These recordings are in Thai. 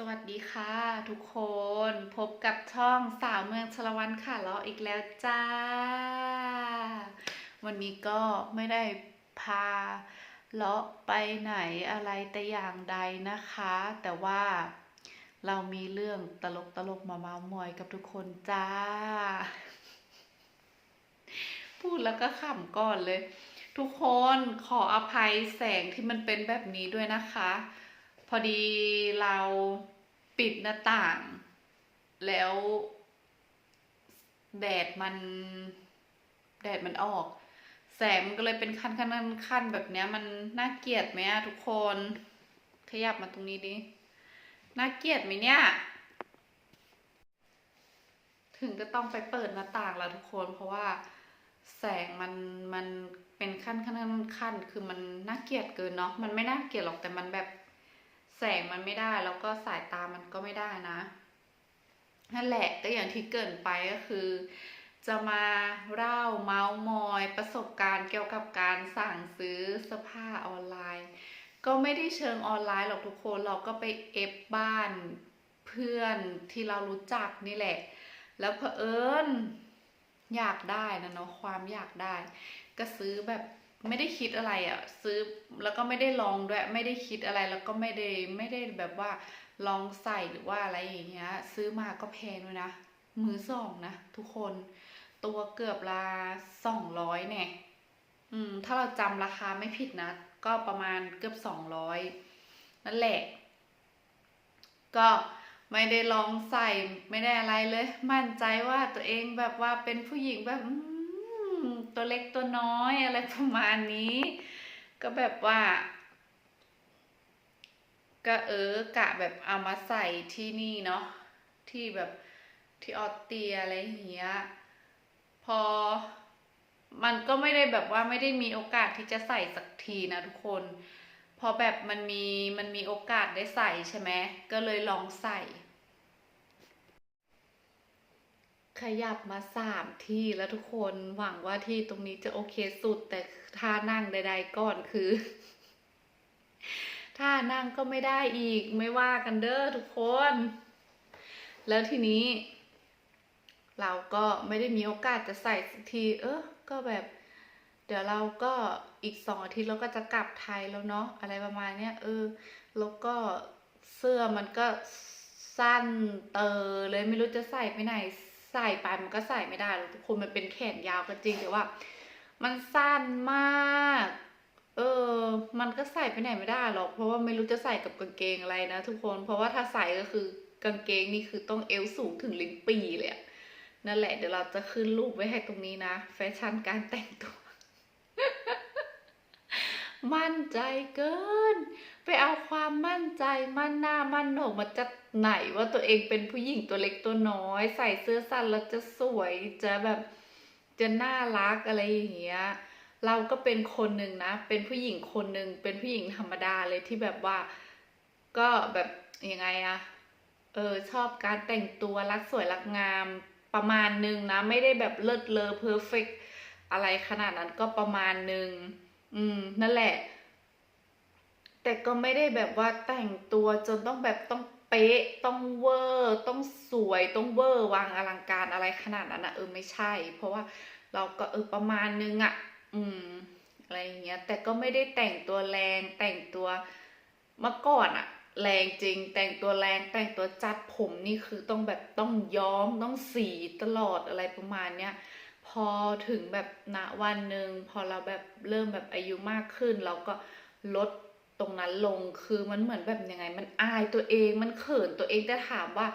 สวัสดีค่ะทุกคนพบกับช่องสาวเมืองชลวันค่ะเราอีกแล้วจ้า วันนี้ก็ไม่ได้พาเลาะไปไหนอะไรแต่อย่างใดนะคะ แต่ว่าเรามีเรื่องตลกตลกมาเมาท์มอยกับทุกคนจ้า พูดแล้วก็ขำก่อนเลย ทุกคนขออภัยแสงที่มันเป็นแบบนี้ด้วยนะคะ พอดีเราปิดหน้าต่าง แล้วแดดมัน แดดมันออก แสงมันก็เลยเป็นขั้นขั้นขั้นแบบเนี้ย มันน่าเกลียดไหมอะทุกคน ขยับมาตรงนี้ดิ น่าเกลียดไหมเนี่ย ถึงจะต้องไปเปิดหน้าต่างแล้วทุกคน เพราะว่าแสงมันมันเป็นขั้นขั้นขั้นขั้น คือมันน่าเกลียดเกินเนาะ มันไม่น่าเกลียดหรอกแต่มันแบบ แสงมันไม่ได้แล้วก็สายตามันก็ไม่ได้นะนั่นแหละก็อย่างที่เกินไปก็คือ จะมาเล่าเมาส์มอยประสบการณ์เกี่ยวกับการสั่งซื้อเสื้อผ้าออนไลน์ ก็ไม่ได้เชิงออนไลน์หรอกทุกคนเราก็ไปเอฟบ้านเพื่อนที่เรารู้จักนี่แหละ แล้วเผอิญอยากได้นะเนาะความอยากได้ ก็ซื้อแบบ ไม่ได้คิดอะไรอะ่ะซื้อแล้วก็ไม่ได้ลองด้วยไม่ได้คิดอะไรแล้วก็ไม่ได้ไม่ได้แบบว่าลองใส่หรือว่าอะไรอย่างเงี้ย ซื้อมาก็แพงด้วยนะมือสองนะทุกคนตัวเกือบละสองร้อยเนี่ยอืม ถ้าเราจำราคาไม่ผิดนะ ก็ประมาณเกือบสองร้อยนั่นแหละ ก็ไม่ได้ลองใส่ไม่ได้อะไรเลย มั่นใจว่าตัวเองแบบว่าเป็นผู้หญิงแบบ ตัวเล็กตัวน้อยอะไรประมาณนี้ ก็แบบว่าก็เออกะแบบเอามาใส่ที่นี่เนาะที่แบบที่ออสเตียอะไรเงี้ยพอมันก็ไม่ได้แบบว่าไม่ได้มีโอกาสที่จะใส่สักทีนะทุกคน พอแบบมันมีมันมีโอกาสได้ใส่ใช่ไหมก็เลยลองใส่ ขยับมาสามที่แล้วทุกคนหวังว่าที่ตรงนี้จะโอเคสุดแต่ท่านั่งใด ๆ ก่อนคือท่านั่งก็ไม่ได้อีกไม่ว่ากันเด้อทุกคน แล้วทีนี้ เราก็ไม่ได้มีโอกาสจะใส่สักที เออก็แบบ เดี๋ยวเราก็อีกสองอาทิตย์เราก็จะกลับไทยแล้วเนาะอะไรประมาณเนี้ยเออแล้วก็เสื้อมันก็สั้นเตอเลยไม่รู้จะใส่ไปไหน ใส่ไปมันก็ใส่ไม่ได้ทุกคนมันเป็นแขนยาวก็จริงแต่ว่า มันสั้นมาก เออ มันก็ใส่ไปไหนไม่ได้หรอก เพราะว่าไม่รู้จะใส่กับกางเกงอะไรนะทุกคน เพราะว่าถ้าใส่ก็คือกางเกงนี่คือต้องเอวสูงถึงลิ้นปีเลยนั่นแหละเดี๋ยวเราจะขึ้นรูปไว้ให้ตรงนี้นะ แฟชั่นการแต่งตัว มั่นใจเกิน ไปเอาความมั่นใจมั่นหน้ามั่นโหนกมาจากไหนว่าตัวเองเป็นผู้หญิงตัวเล็กตัวน้อย ใส่เสื้อสั้นแล้วจะสวยจะแบบจะน่ารักอะไรอย่างเงี้ยเราก็เป็นคนหนึ่งนะ เป็นผู้หญิงคนหนึ่งเป็นผู้หญิงธรรมดาเลยที่แบบว่า ก็แบบยังไงอะเออชอบการแต่งตัวรักสวยรักงามประมาณหนึ่งนะ ไม่ได้แบบเลิศเลอเพอร์เฟกอะไรขนาดนั้นก็ประมาณหนึ่ง อืม นั่นแหละ แต่ก็ไม่ได้แบบว่าแต่งตัวจนต้องแบบต้องเป๊ะ ต้องเวอร์ ต้องสวย ต้องเวอร์วางอลังการอะไรขนาดนั้นนะเออไม่ใช่ เพราะว่าเราก็เออประมาณนึงอะอืม อะไรอย่างเงี้ย แต่ก็ไม่ได้แต่งตัวแรง แต่งตัวเมื่อก่อนอะแรงจริง แต่งตัวแรง แต่งตัวจัดผมนี่คือต้องแบบต้องย้อม ต้องสีตลอดอะไรประมาณเนี้ย พอถึงแบบณวันหนึ่งพอเราแบบเริ่มแบบอายุมากขึ้น เราก็ลดตรงนั้นลงคือมันเหมือนแบบยังไง มันอายตัวเองมันเขินตัวเองแต่ถามว่า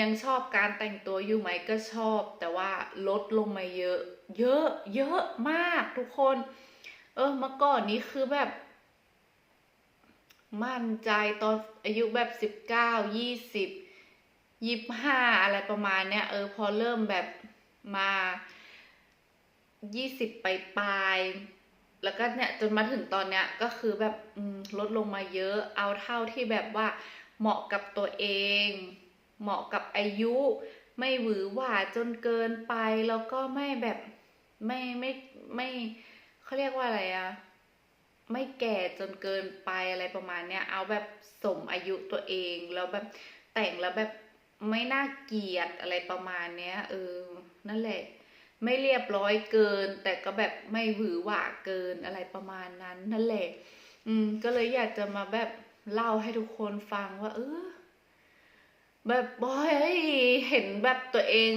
ยังชอบการแต่งตัวอยู่ไหมก็ชอบ แต่ว่าลดลงมาเยอะ เยอะเยอะมากทุกคน เออเมื่อก่อนนี้คือแบบ มั่นใจตอนอายุแบบสิบเก้ายี่สิบยี่ห้าอะไรประมาณเนี้ยเออพอเริ่มแบบมา ยี่สิบไปปลาย แล้วก็เนี่ยจนมาถึงตอนเนี้ยก็คือแบบลดลงมาเยอะ เอาเท่าที่แบบว่าเหมาะกับตัวเอง เหมาะกับอายุ ไม่หวือหวาจนเกินไป แล้วก็ไม่แบบไม่ไม่ไม่เขาเรียกว่าอะไรอะไม่แก่จนเกินไปอะไรประมาณเนี้ย เอาแบบสมอายุตัวเองแล้วแบบแต่งแล้วแบบไม่น่าเกลียดอะไรประมาณเนี้ยเออนั่นแหละ ไม่เรียบร้อยเกิน แต่ก็แบบไม่หวือหวาเกินอะไรประมาณนั้นนั่นแหละ อืม ก็เลยอยากจะมาแบบเล่าให้ทุกคนฟังว่า เออ แบบบอยเห็นแบบตัวเอง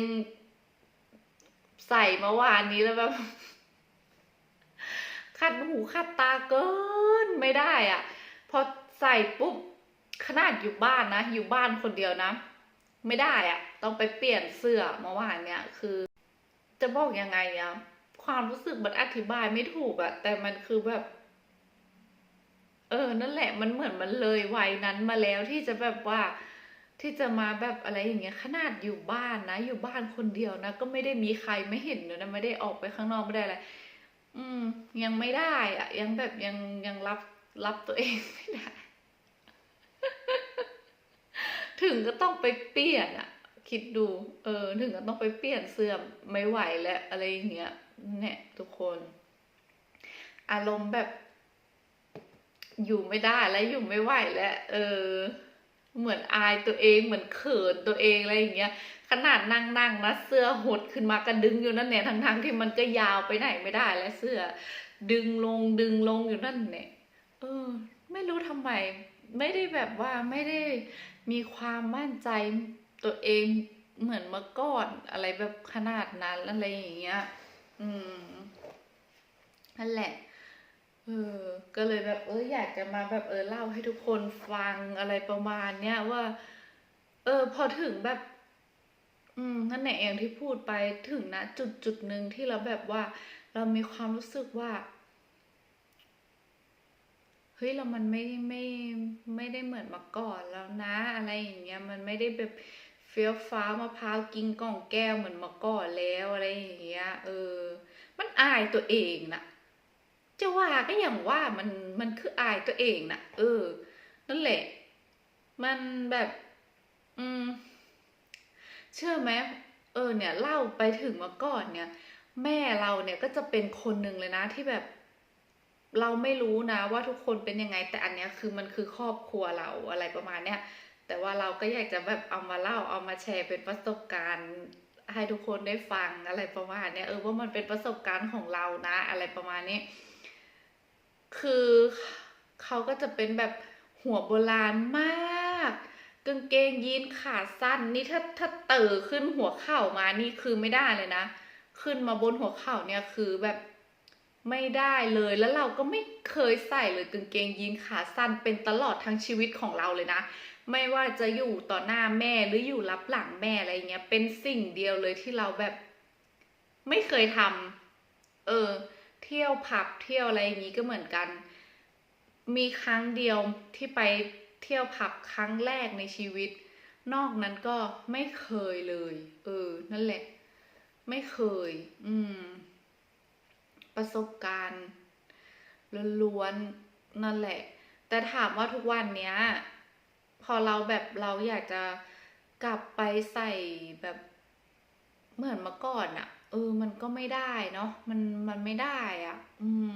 ใส่เมื่อวานนี้แล้วแบบคัดหูคัดตาเกินไม่ได้อะพอใส่ปุ๊บขนาดอยู่บ้านนะ อยู่บ้านคนเดียวนะ ไม่ได้อะต้องไปเปลี่ยนเสื้อเมื่อวานเนี่ยคือ จะบอกยังไงอะความรู้สึกมันอธิบายไม่ถูกอะแต่มันคือแบบ เออ นั่นแหละ มันเหมือนมันเลยวัยนั้นมาแล้วที่จะแบบว่า ที่จะมาแบบอะไรอย่างเงี้ย ขนาดอยู่บ้านนะ อยู่บ้านคนเดียวนะ ก็ไม่ได้มีใครไม่เห็นเลยนะไม่ได้ออกไปข้างนอกไม่ได้อะไรอืม ยังไม่ได้อะยังแบบยังยังรับรับตัวเองไม่ได้ ถึงก็ต้องไปเปลี่ยนอะ คิดดู เออ ถึงก็ต้องไปเปลี่ยนเสื้อไม่ไหวแล้วอะไรอย่างเงี้ย เนี่ยทุกคน อารมณ์แบบ อยู่ไม่ได้แล้วอยู่ไม่ไหวแล้ว เออ เหมือนอายตัวเองเหมือนเขินตัวเองอะไรอย่างเงี้ย ขนาดนั่งนั่งนะเสื้อหดขึ้นมากระดึงอยู่นั่นเนี่ยทั้งๆที่มันก็ยาวไปไหนไม่ได้แล้วเสื้อ ดึงลงดึงลงอยู่นั่นเนี่ย เออ ไม่รู้ทำไม ไม่ได้แบบว่าไม่ได้มีความมั่นใจ ตัวเองเหมือนเมื่อก่อนอะไรแบบขนาดนั้นอะไรอย่างเงี้ย อืมนั่นแหละ เออ ก็เลยแบบเอออยากจะมาแบบเออเล่าให้ทุกคนฟังอะไรประมาณเนี้ยว่า เออ พอถึงแบบ อืมนั่นแหละอย่างที่พูดไปถึงนะจุดจุดหนึ่งที่เราแบบว่า เรามีความรู้สึกว่าเฮ้ยเรามันไม่ไม่ไม่ได้เหมือนมื่อก่อนแล้วนะ อะไรอย่างเงี้ยมันไม่ได้แบบ ฟี้ยวฟ้ามะพร้าวกินกล่องแก้วเหมือนมื่อก่อนแล้วอะไรอย่างเงี้ย เออ มันอายตัวเองนะจะว่าก็อย่างว่ามันมันคืออายตัวเองนะเออ นั่นแหละ มันแบบ อืม เชื่อไหมเออ เนี่ยเล่าไปถึงมื่อก่อนเนี่ย แม่เราเนี่ยก็จะเป็นคนหนึ่งเลยนะที่แบบ เราไม่รู้นะว่าทุกคนเป็นยังไง แต่อันเนี้ยคือมันคือครอบครัวเราอะไรประมาณเนี้ย แต่ว่าเราก็อยากจะแบบเอามาเล่าเอามาแชร์เป็นประสบการณ์ให้ทุกคนได้ฟังอะไรประมาณเนี้ยเออว่ามันเป็นประสบการณ์ของเรานะ อะไรประมาณนี้ คือเขาก็จะเป็นแบบหัวโบราณมากกางเกงยีนขาสั้น นี่ถ้าถ้าเต๋อขึ้นหัวเข่ามานี่คือไม่ได้เลยนะ ขึ้นมาบนหัวเข่าเนี่ยคือแบบไม่ได้เลยแล้วเราก็ไม่เคยใส่เลยกางเกงยีนขาสั้นเป็นตลอดทั้งชีวิตของเราเลยนะ ไม่ว่าจะอยู่ต่อหน้าแม่หรืออยู่รับหลังแม่อะไรเงี้ย เป็นสิ่งเดียวเลยที่เราแบบ ไม่เคยทำเออ เที่ยวผับเที่ยวอะไรอย่างนี้ก็เหมือนกัน มีครั้งเดียวที่ไปเที่ยวผับครั้งแรกในชีวิต นอกนั้นก็ไม่เคยเลย เออ นั่นแหละ ไม่เคย อืม ประสบการณ์ล้วนๆนั่นแหละ แต่ถามว่าทุกวันเนี้ย พอเราแบบเราอยากจะกลับไปใส่แบบเหมือนเมื่อก่อนอะเออ มันก็ไม่ได้เนาะ มัน มันไม่ได้อะอืม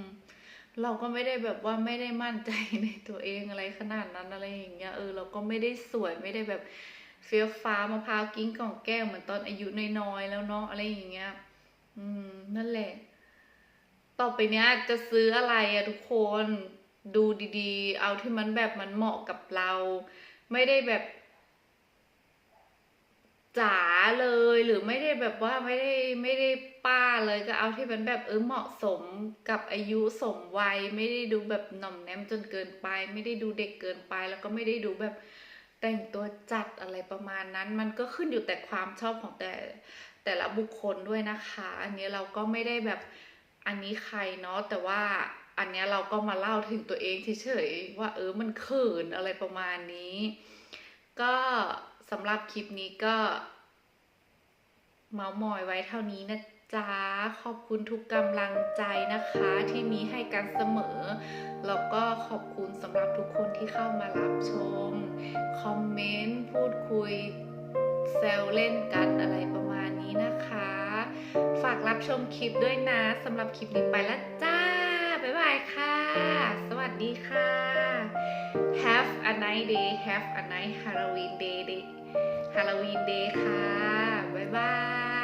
เราก็ไม่ได้แบบว่าไม่ได้มั่นใจในตัวเองอะไรขนาดนั้นอะไรอย่างเงี้ย เออ เราก็ไม่ได้สวยไม่ได้แบบเฟี้ยวฟ้ามะพร้าวกิ้งกล่องแก้วเหมือนตอนอายุน้อยๆแล้วเนาะอะไรอย่างเงี้ย อืม นั่นแหละ ต่อไปเนี้ยจะซื้ออะไรอะทุกคน ดูดีๆ เอาที่มันแบบมันเหมาะกับเรา ไม่ได้แบบจ๋าเลยหรือไม่ได้แบบว่าไม่ได้ไม่ได้ป้าเลยก็เอาที่มันแบบเออเหมาะสมกับอายุสมวัย ไม่ได้ดูแบบหน่อมแนมจนเกินไป ไม่ได้ดูเด็กเกินไป แล้วก็ไม่ได้ดูแบบแต่งตัวจัดอะไรประมาณนั้น มันก็ขึ้นอยู่แต่ความชอบของแต่แต่ละบุคคลด้วยนะคะ อันนี้เราก็ไม่ได้แบบอันนี้ใครเนาะแต่ว่า อันเนี้เราก็มาเล่าถึงตัวเองเฉยๆว่าเออมันเขินอะไรประมาณนี้ ก็สำหรับคลิปนี้ก็ เมาส์มอยไว้เท่านี้นะจ๊ะขอบคุณทุกกำลังใจนะคะที่มีให้กันเสมอ แล้วก็ขอบคุณสำหรับทุกคนที่เข้ามารับชม คอมเมนต์ พูดคุยแซวเล่นกันอะไรประมาณนี้นะคะ ฝากรับชมคลิปด้วยนะสำหรับคลิปนี้ไปแล้วจ้า สวัสดีค่ะ Have a nice day Have a nice Halloween day Halloween day ค่ะ บ๊ายบาย